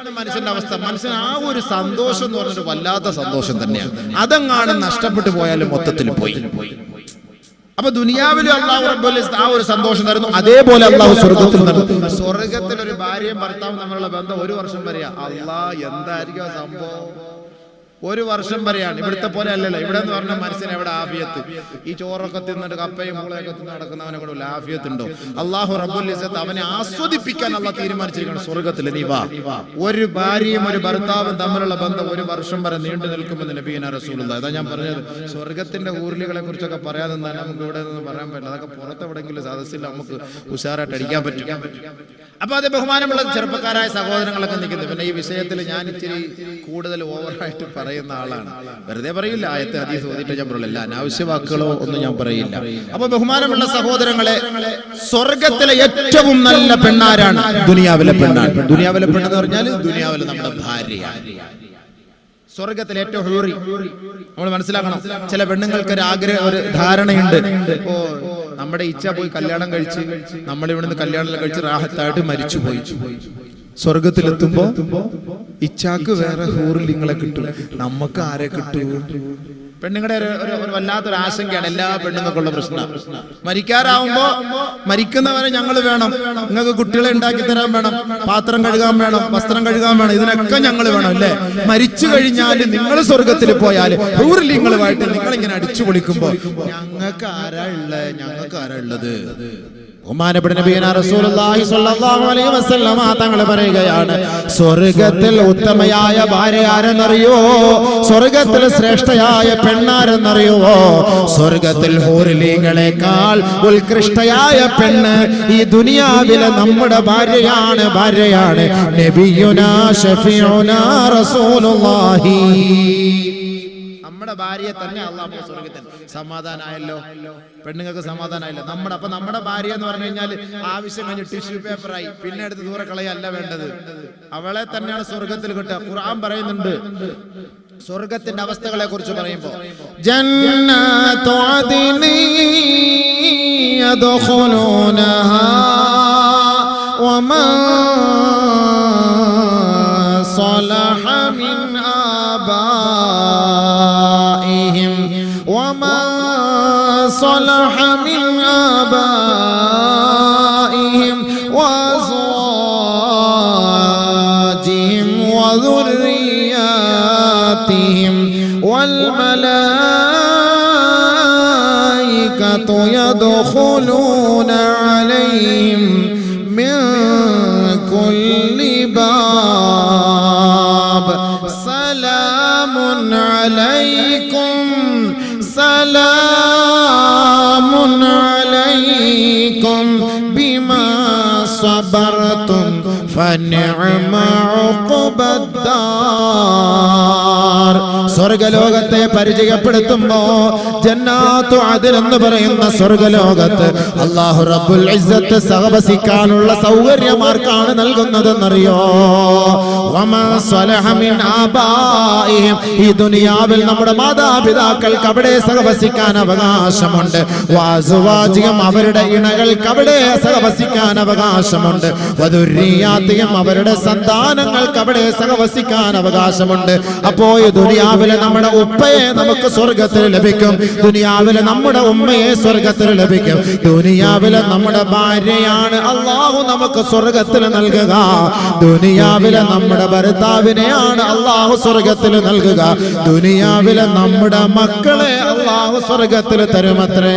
ആണ് മനുഷ്യന്റെ അവസ്ഥ. മനുഷ്യൻ ആ ഒരു സന്തോഷം എന്ന് പറഞ്ഞൊരു വല്ലാത്ത സന്തോഷം തന്നെയാണ്. അതങ്ങാണ് നഷ്ടപ്പെട്ടു പോയാലും മൊത്തത്തിൽ പോയി. അപ്പൊ ദുനിയാവിലും അള്ളാഹു റബ്ബുലി ആ ഒരു സന്തോഷം തരുന്നു. അതേപോലെ അള്ളാഹു സ്വർഗത്തിൽ തരുന്നു. സ്വർഗത്തിൽ ഒരു ഭാര്യയും ഭർത്താവും തമ്മിലുള്ള ബന്ധം ഒരു വർഷം വരെയാ. അള്ളാ എന്തായിരിക്കും സംഭവം? ഒരു വർഷം വരെയാണ്. ഇവിടുത്തെ പോലെ അല്ലല്ലോ. ഇവിടെ എന്ന് പറഞ്ഞാൽ മനസ്സിന് എവിടെ? ആഫിയത്ത്. ഈ ചോറൊക്കെ തിന്നിട്ട് കപ്പയും മൂളയൊക്കെ തിന്ന് നടക്കുന്നവനെ കൂടെ ആഫിയത്ത് ഉണ്ടോ? അള്ളാഹു റബ്ബുൽ അവനെ ആസ്വദിപ്പിക്കാൻ അള്ളാഹ് തീരുമാനിച്ചിരിക്കണം സ്വർഗത്തിൽ നീ വാ. ഒരു ഭാര്യയും ഒരു ഭർത്താവും തമ്മിലുള്ള ബന്ധം ഒരു വർഷം വരെ നീണ്ടു നിൽക്കുമെന്ന് നബീന റസൂലുള്ള അതാ ഞാൻ പറഞ്ഞത്. സ്വർഗത്തിന്റെ ഊർലികളെ കുറിച്ചൊക്കെ പറയാതെ നമുക്ക് ഇവിടെ നിന്ന് പറയാൻ പറ്റില്ല. അതൊക്കെ പുറത്തെവിടെങ്കിലും സദസ്സിൽ നമുക്ക് ഉഷാറായിട്ട് അടിക്കാൻ പറ്റും. അപ്പൊ അത് ബഹുമാനമുള്ള ചെറുപ്പക്കാരായ സഹോദരങ്ങളൊക്കെ നിൽക്കുന്നത് പിന്നെ ഈ വിഷയത്തിൽ ഞാൻ ഇച്ചിരി കൂടുതൽ ഓവറായിട്ട് പറയുന്ന ആളാണ്. വെറുതെ പറയില്ല ആയത്തെ അതീസ് ഓതിട്ട് ഞാൻ പറയില്ല. അനാവശ്യ വാക്കുകളോ ഒന്നും ഞാൻ പറയില്ല. അപ്പൊ ബഹുമാനമുള്ള സഹോദരങ്ങളെ സ്വർഗത്തിലെ ഏറ്റവും നല്ല പെണ്ണാരാണ് ദുനിയാവിലെ പെണ്ണാണ്. ദുനിയാവിലെ പെണ്ണെന്ന് പറഞ്ഞാൽ ദുനിയാവിലെ നമ്മുടെ ഭാര്യയാണ്. സ്വർഗത്തിൽ ഏറ്റവും നമ്മൾ മനസ്സിലാക്കണം ചില പെണ്ണുങ്ങൾക്ക് ഒരു ആഗ്രഹം ഒരു ധാരണയുണ്ട്. ഓ നമ്മുടെ ഇച്ഛ പോയി കല്യാണം കഴിച്ച് നമ്മൾ ഇവിടുന്ന് കല്യാണം കഴിച്ച് റാഹത്തായിട്ട് മരിച്ചു പോയി സ്വർഗത്തിലെത്തുമ്പോ ഇച്ചാക്ക് വേറെ ഹൂറിൽ നിങ്ങളെ കിട്ടും. നമുക്ക് ആരെ കിട്ടൂ? പെണ്ണുങ്ങളുടെ ഒരു വല്ലാത്തൊരു ആശങ്കയാണ് എല്ലാ പെണ്ണുങ്ങൾക്കുള്ള പ്രശ്നം. മരിക്കാറാവുമ്പോ മരിക്കുന്നവരെ ഞങ്ങൾ വേണം. നിങ്ങൾക്ക് കുട്ടികളെ ഉണ്ടാക്കി തരാൻ വേണം. പാത്രം കഴുകാൻ വേണം. വസ്ത്രം കഴുകാൻ വേണം. ഇതിനൊക്കെ ഞങ്ങൾ വേണം അല്ലേ? മരിച്ചു കഴിഞ്ഞാൽ നിങ്ങൾ സ്വർഗത്തിൽ പോയാൽ ഊരിൽ നിങ്ങൾ നിങ്ങളിങ്ങനെ അടിച്ചു പൊളിക്കുമ്പോ ഞങ്ങൾക്ക് ആരാ ഉള്ളത് ഞങ്ങൾക്ക് ആരാ ഉള്ളത്? തങ്ങൾ പറയുകയാണ് സ്വർഗത്തിൽ ഉത്തമയായ ഭാര്യ ആരെന്നറിയോ? സ്വർഗത്തിൽ ശ്രേഷ്ഠയായ പെണ്ണാരെന്നറിയോ? സ്വർഗത്തിൽ ഹൂറിലീങ്ങളെക്കാൾ ഉത്കൃഷ്ടയായ പെണ്ണ് ഈ ദുനിയാവിലെ നമ്മുടെ ഭാര്യയാണ് ഭാര്യയാണ് നബിയുന ഷഫീഉനാ റസൂലുള്ളാഹി. നമ്മുടെ ഭാര്യയെ തന്നെ അള്ളാഹു സ്വർഗത്തിൽ സമാധാനമായല്ലോ പെണ്ണുങ്ങൾക്ക് സമാധാനമായല്ലോ നമ്മുടെ അപ്പൊ നമ്മുടെ ഭാര്യ എന്ന് പറഞ്ഞു കഴിഞ്ഞാൽ ആവശ്യം കഴിഞ്ഞ് ടിഷ്യൂ പേപ്പറായി പിന്നെ അടുത്ത് ദൂരെ കളയല്ല വേണ്ടത്. അവളെ തന്നെയാണ് സ്വർഗത്തിൽ കിട്ടുക. ഖുർആൻ പറയുന്നുണ്ട്. സ്വർഗത്തിന്റെ അവസ്ഥകളെ കുറിച്ച് പറയുമ്പോ ജന്നാത്തു صلح من آبائهم وأزواجهم وذرياتهم والملائكة يدخلون عليهم من كل باب سلام عليكم സ്വർഗലോകത്തെ പരിചയപ്പെടുത്തുമ്പോ ജന്നാത്തു അതിൽ എന്ന് പറയുന്ന സ്വർഗലോകത്ത് അള്ളാഹു റബ്ബുൽ ഇസ്സത്ത് സഹവസിക്കാനുള്ള സൗകര്യമാർക്കാണ് നൽകുന്നതെന്നറിയോ. ഈ ദുനിയാവിൽ നമ്മുടെ മാതാപിതാക്കൾക്ക് അവിടെ സഹവസിക്കാൻ അവകാശമുണ്ട്. വാസുവാചികം അവരുടെ ഇണകൾക്ക് അവിടെ സഹവസിക്കാൻ അവകാശമുണ്ട്. വധുര്യാത്തിയും അവരുടെ സന്താനങ്ങൾക്ക് അവിടെ സഹവസിക്കാൻ അവകാശമുണ്ട്. അപ്പോ ദുനിയാവിലെ നമ്മുടെ ഉപ്പയെ നമുക്ക് സ്വർഗത്തിൽ ലഭിക്കും. ദുനിയാവിലെ നമ്മുടെ ഉമ്മയെ സ്വർഗത്തിൽ ലഭിക്കും. ദുനിയാവിലെ നമ്മുടെ ഭാര്യയാണ് അള്ളാഹു നമുക്ക് സ്വർഗത്തിൽ നൽകുക. ദുനിയാവിലെ നമ്മുടെ ഭർത്താവിനെയാണ് അള്ളാഹു സ്വർഗത്തിൽ നൽകുക. ദുനിയാവിലെ നമ്മുടെ മക്കളെ അള്ളാഹു സ്വർഗത്തിൽ തരുമത്രേ.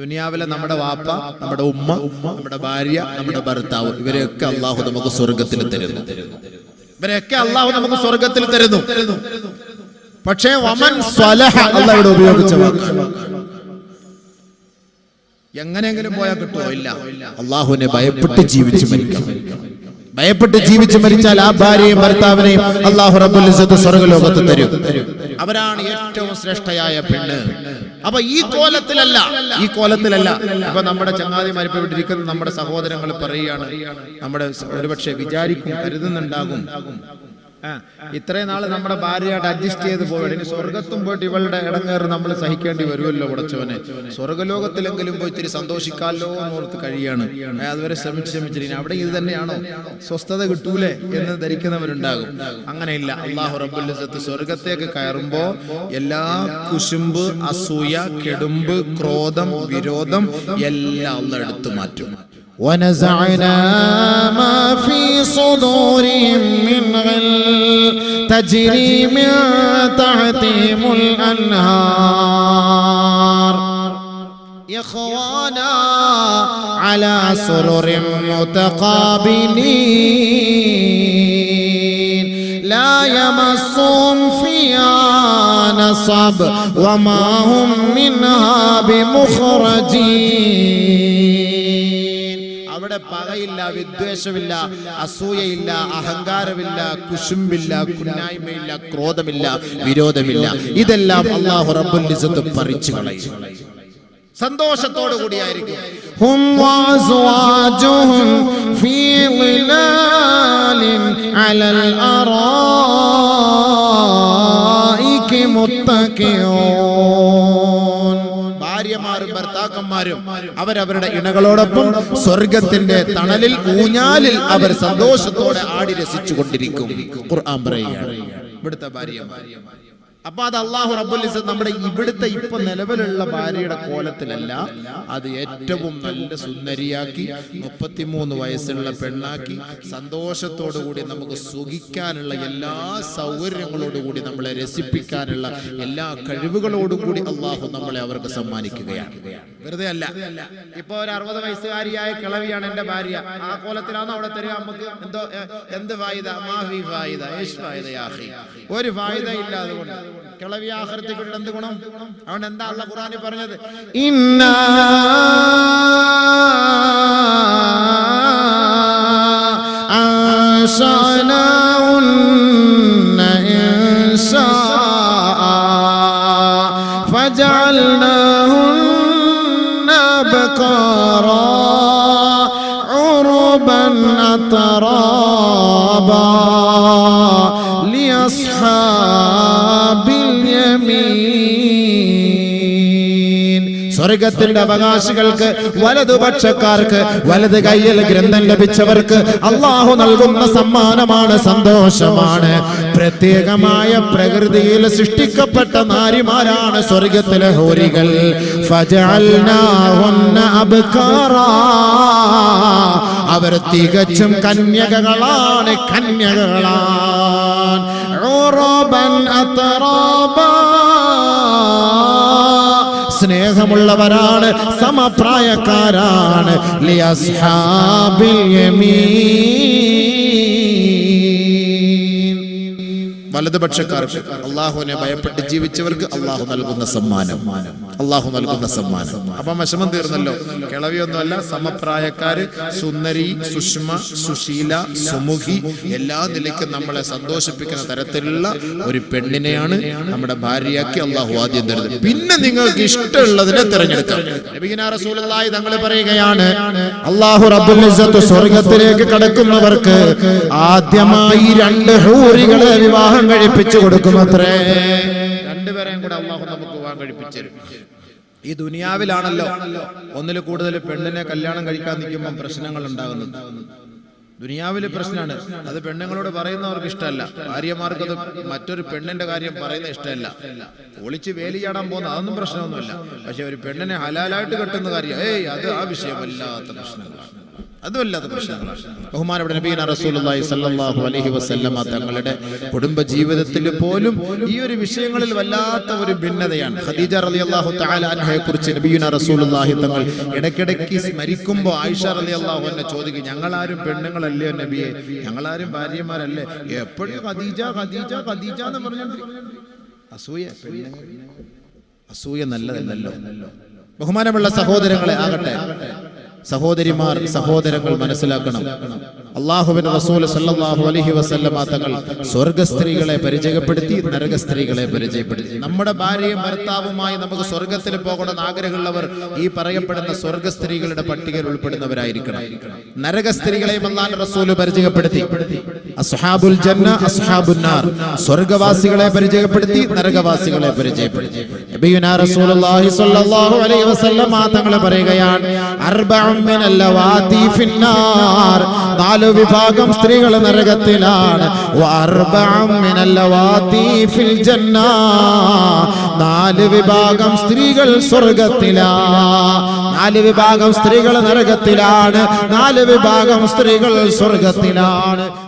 ദുനിയാവിലെ നമ്മുടെ വാപ്പ നമ്മുടെ ഉമ്മ നമ്മുടെ ഭാര്യ നമ്മുടെ ഭർത്താവ് ഇവരെയൊക്കെ അള്ളാഹു നമുക്ക് സ്വർഗത്തിൽ തരുന്നു. ഇവരെയൊക്കെ അള്ളാഹു നമുക്ക് സ്വർഗത്തിൽ തരുന്നു. പക്ഷേ വമൻ സ്വലഹ അള്ളാഹ് ഇവിടെ ഉപയോഗിച്ച എങ്ങനെയെങ്കിലും പോയാൽ കിട്ടുമോ ഇല്ല. അള്ളാഹുവിനെ ഭയപ്പെട്ട് ജീവിച്ചു മരിക്കണം. ഭയപ്പെട്ട് ജീവിച്ച് മരിച്ചാൽ ആ ഭാര്യയും ഭർത്താവിനെയും അള്ളാഹു റബുലിസത്ത് സ്വർഗലോകത്ത് തരും. അവരാണ് ഏറ്റവും ശ്രേഷ്ഠയായ പെണ്ണ്. അപ്പൊ ഈ കോലത്തിലല്ല ഈ കോലത്തിലല്ല. ഇപ്പൊ നമ്മുടെ ഇവിടെ ഇരിക്കുന്ന നമ്മുടെ സഹോദരങ്ങൾ പറയുകയാണ് നമ്മുടെ ഒരുപക്ഷെ വിചാരിക്കും കരുതുന്നുണ്ടാകും. ഇത്രയും നാൾ നമ്മുടെ ഭാര്യയായിട്ട് അഡ്ജസ്റ്റ് ചെയ്ത് പോയിട്ട് ഇനി സ്വർഗത്തും പോയിട്ട് ഇവളുടെ ഇടങ്ങേറ് നമ്മൾ സഹിക്കേണ്ടി വരുമല്ലോ ഉടച്ചവനെ. സ്വർഗലോകത്തിലെങ്കിലും പോയി ഇത്തിരി സന്തോഷിക്കാമല്ലോ എന്ന് ഓർത്ത് കഴിയാണ്. അതുവരെ ശ്രമിച്ച് ശ്രമിച്ചിരിക്കുന്നു അവിടെ ഇത് തന്നെയാണോ? സ്വസ്ഥത കിട്ടൂലേ എന്ന് ധരിക്കുന്നവരുണ്ടാകും. അങ്ങനെയില്ല. അള്ളാഹു ഇസ്സത്ത് സ്വർഗത്തേക്ക് കയറുമ്പോ എല്ലാ കുശുമ്പ് അസൂയ കെടുമ്പ് ക്രോധം വിരോധം എല്ലാം എടുത്തു മാറ്റും. ونزعنا ما في صدورهم من غل تجري من تحتهم الأنهار. إخوانا على سرر متقابلين. لا يمسهم فيها نصب وما هم منها بمخرجين. അവിടെ പകയില്ല വിദ്വേഷമില്ല അസൂയയില്ല അഹങ്കാരമില്ല കുശുമ്പില്ല കുന്നായ്മയില്ല ക്രോധമില്ല വിരോധമില്ല. ഇതെല്ലാം അള്ളാഹു റബ്ബുൽ ഇസ്സത്ത് പറിച്ചു കളയും. സന്തോഷത്തോടു കൂടിയായിരിക്കും. ഭാര്യമാരും ഭർത്താക്കന്മാരും അവരവരുടെ ഇണകളോടൊപ്പം സ്വർഗത്തിന്റെ തണലിൽ ഊഞ്ഞാലിൽ അവർ സന്തോഷത്തോടെ ആടി രസിച്ചു കൊണ്ടിരിക്കും ഖുർആൻ ഇവിടുത്തെ ഭാര്യമാർ അപ്പൊ അത് അള്ളാഹു റബ്ബുൽ നമ്മുടെ ഇവിടുത്തെ ഇപ്പൊ നിലവിലുള്ള ഭാര്യയുടെ കോലത്തിലല്ല അത് ഏറ്റവും നല്ല സുന്ദരിയാക്കി മുപ്പത്തിമൂന്ന് വയസ്സുള്ള പെണ്ണാക്കി സന്തോഷത്തോടു കൂടി നമുക്ക് സുഖിക്കാനുള്ള എല്ലാ സൗകര്യങ്ങളോടുകൂടി നമ്മളെ രസിപ്പിക്കാനുള്ള എല്ലാ കഴിവുകളോടും കൂടി അള്ളാഹു നമ്മളെ അവർക്ക് സമ്മാനിക്കുകയാണ്. വെറുതെ അല്ല. ഇപ്പൊ ഒരു അറുപത് വയസ്സുകാരിയായ കിളവിയാണ് എന്റെ ഭാര്യ. ആ കോലത്തിലാണ് അവിടെ തരിക നമുക്ക്? എന്തോ എന്ത് യാ ഒരു വായുത ഇല്ല അതുകൊണ്ട് കിളവി ആഹൃത്തിക്കുള്ള എന്ത് ഗുണം അവൻ എന്താ അല്ല ഖുറാനി പറഞ്ഞത് إنا أنشأناهن إنشاء فجعلناهن بكارا عربا أترابا لأصحاب സ്വർഗത്തിന്റെ അവകാശികൾക്ക് വലതുപക്ഷക്കാർക്ക് വലത് കയ്യിൽ ഗ്രന്ഥം ലഭിച്ചവർക്ക് അള്ളാഹു നൽകുന്ന സമ്മാനമാണ് സന്തോഷമാണ് പ്രത്യേകമായ പ്രകൃതിയിൽ സൃഷ്ടിക്കപ്പെട്ട നാരിമാരാണ് സ്വർഗത്തിലെ ഹോരികൾ. അവർ തികച്ചും കന്യകകളാണ് കന്യകകളാണ് ഓറോബൻ അത്റാബാ. സ്നേഹമുള്ളവരാണ് സമപ്രായക്കാരാണ്. വലതുപക്ഷക്കാർക്ക് അള്ളാഹുവിനെ ഭയപ്പെട്ട് ജീവിച്ചവർക്ക് അള്ളാഹു നൽകുന്ന സമ്മാനം അള്ളാഹു നൽകുന്ന സമ്മാനം. അപ്പം വിഷമം തീർന്നല്ലോ. കിളവിയൊന്നുമല്ല സമപ്രായക്കാര് സുന്ദരി സുഷ്മ സുശീല സുമുഖി എല്ലാ നിലയ്ക്കും നമ്മളെ സന്തോഷിപ്പിക്കുന്ന തരത്തിലുള്ള ഒരു പെണ്ണിനെയാണ് നമ്മുടെ ഭാര്യയാക്കി അള്ളാഹു ആദ്യം തരുന്നത്. പിന്നെ നിങ്ങൾക്ക് ഇഷ്ടമുള്ളതിനെ തിരഞ്ഞെടുക്കാം. റസൂലായി തങ്ങൾ പറയുകയാണ് അള്ളാഹു റബ്ബുൽ സ്വർഗത്തിലേക്ക് കടക്കുന്നവർക്ക് ആദ്യമായി രണ്ട് ഹൂറികളെ വിവാഹം കഴിപ്പിച്ചു കൊടുക്കുമത്രേ? രണ്ടുപേരെയും കൂടെ അള്ളാഹു നമുക്ക് വിവാഹം കഴിപ്പിച്ചരും ഈ ദുനിയാവിലാണല്ലോ ഒന്നിൽ കൂടുതൽ പെണ്ണിനെ കല്യാണം കഴിക്കാൻ നിൽക്കുമ്പോൾ പ്രശ്നങ്ങൾ ഉണ്ടാകുന്നത്. ദുനിയാവിലെ പ്രശ്നമാണ് അത് പെണ്ണുങ്ങളോട് പറയുന്നവർക്ക് ഇഷ്ടമല്ല. ഭാര്യമാർക്ക് അത് മറ്റൊരു പെണ്ണിന്റെ കാര്യം പറയുന്ന ഇഷ്ടമല്ല. ഒളിച്ച് വേലി ചാടാൻ പോകുന്ന അതൊന്നും പ്രശ്നമൊന്നുമില്ല. പക്ഷെ ഒരു പെണ്ണിനെ ഹലാലായിട്ട് കെട്ടുന്ന കാര്യം ഏയ് അത് ആ വിഷയമല്ലാത്ത പ്രശ്നങ്ങളാണ്. അതുമല്ലാത്ത നബീന അലൈഹി വസല്ലമ തങ്ങളുടെ കുടുംബ ജീവിതത്തിൽ പോലും ഈ ഒരു വിഷയങ്ങളിൽ വല്ലാത്ത ഒരു ഭിന്നതയാണ്. ഖദീജ റളിയല്ലാഹു അള്ളാഹു അൻഹയെ കുറിച്ച് നബീന റസൂലുള്ളാഹി തങ്ങൾ ഇടയ്ക്കിടയ്ക്ക് സ്മരിക്കുമ്പോൾ ആയിഷ അള്ളാഹു അൻഹ ചോദിക്കും ഞങ്ങളാരും പെണ്ണുങ്ങളല്ലേ നബിയെ? ഞങ്ങളാരും ഭാര്യമാരല്ലേ? എപ്പോഴും ഖദീജ ഖദീജ ഖദീജ എന്ന് പറഞ്ഞോണ്ടിരിക്കും അസൂയ അസൂയ നല്ലതല്ലല്ലോ. ബഹുമാനമുള്ള സഹോദരങ്ങളെ ആകട്ടെ. സഹോദരിമാർ സഹോദരങ്ങൾ മനസ്സിലാക്കണം. അള്ളാഹുവിന്റെ റസൂൽ സല്ലല്ലാഹു അലൈഹി വസല്ലമ തങ്ങൾ സ്വർഗ സ്ത്രീകളെ പരിചയപ്പെടുത്തി നരക സ്ത്രീകളെ പരിചയപ്പെടുത്തി. നമ്മുടെ ഭാര്യയും ഭർത്താവുമായി നമുക്ക് സ്വർഗത്തിൽ പോകണമെന്ന് ആഗ്രഹമുള്ളവർ ഈ പറയപ്പെടുന്ന സ്വർഗ സ്ത്രീകളുടെ പട്ടികയിൽ ഉൾപ്പെടുന്നവരായിരിക്കണം. നരക സ്ത്രീകളെയും അള്ളാഹു റസൂൽ പരിചയപ്പെടുത്തി. അസ്ഹാബുൽ ജന്ന അസ്ഹാബുന്നാർ സ്വർഗവാസികളെ പരിചയപ്പെടുത്തി നരകവാസികളെ പരിചയപ്പെടുത്തി. നബിയുനാ റസൂലുള്ളാഹി സ്വല്ലല്ലാഹു അലൈഹി വസല്ലമ തങ്ങൾ പറയുകയാണ് അർബഉം മിനൽ ലവാതി ഫിന്നാർ. നാല് വിഭാഗം സ്ത്രീകൾ നരകത്തിലാണ്. നാല് വിഭാഗം സ്ത്രീകൾ സ്വർഗത്തിലാ. നാല് വിഭാഗം സ്ത്രീകൾ നരകത്തിലാണ്. നാല് വിഭാഗം സ്ത്രീകൾ സ്വർഗത്തിലാണ്.